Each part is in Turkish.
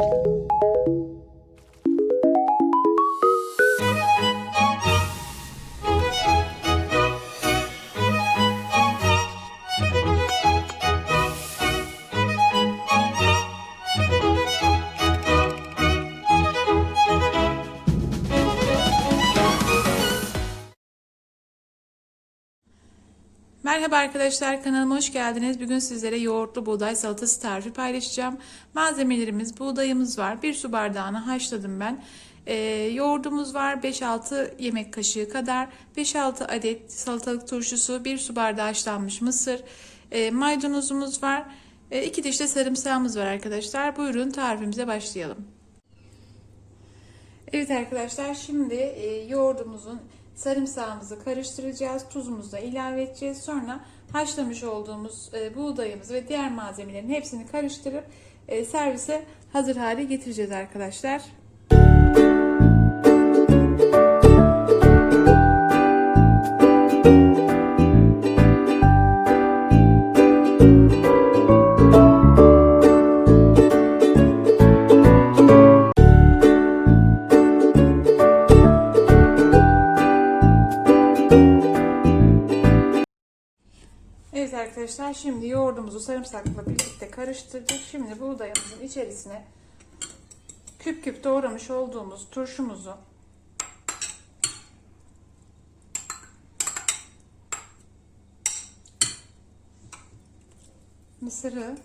Thank you. Merhaba arkadaşlar kanalıma hoş geldiniz. Bugün sizlere yoğurtlu buğday salatası tarifi paylaşacağım. Malzemelerimiz buğdayımız var. Bir su bardağını haşladım ben. Ee, yoğurdumuz var 5-6 yemek kaşığı kadar. 5-6 adet salatalık turşusu, 1 su bardağı haşlanmış mısır. Ee, maydanozumuz var. 2 diş de sarımsağımız var arkadaşlar. Buyurun tarifimize başlayalım. Evet arkadaşlar şimdi e, yoğurdumuzun sarımsağımızı karıştıracağız. Tuzumuzu da ilave edeceğiz. Sonra haşlamış olduğumuz e, buğdayımızı ve diğer malzemelerin hepsini karıştırıp e, servise hazır hale getireceğiz arkadaşlar. Evet arkadaşlar şimdi yoğurdumuzu sarımsakla birlikte karıştırdık. Şimdi buğdayımızın içerisine küp küp doğramış olduğumuz turşumuzu mısırı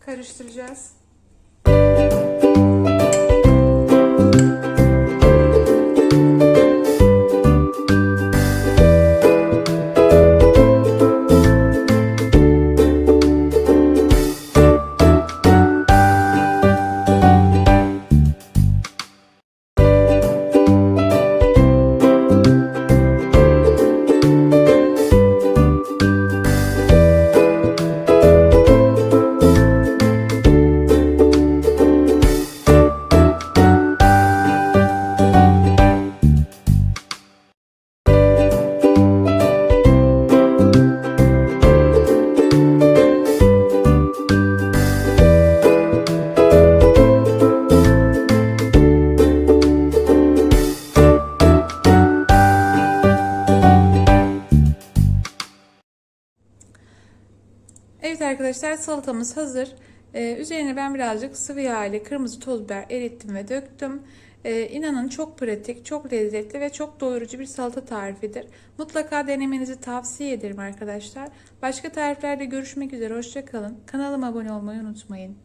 karıştıracağız. Evet arkadaşlar salatamız hazır. Ee, üzerine ben birazcık sıvı yağ ile kırmızı toz biber erittim ve döktüm. Ee, inanın çok pratik, çok lezzetli ve çok doyurucu bir salata tarifidir. Mutlaka denemenizi tavsiye ederim arkadaşlar. Başka tariflerde görüşmek üzere. Hoşçakalın. Kanalıma abone olmayı unutmayın.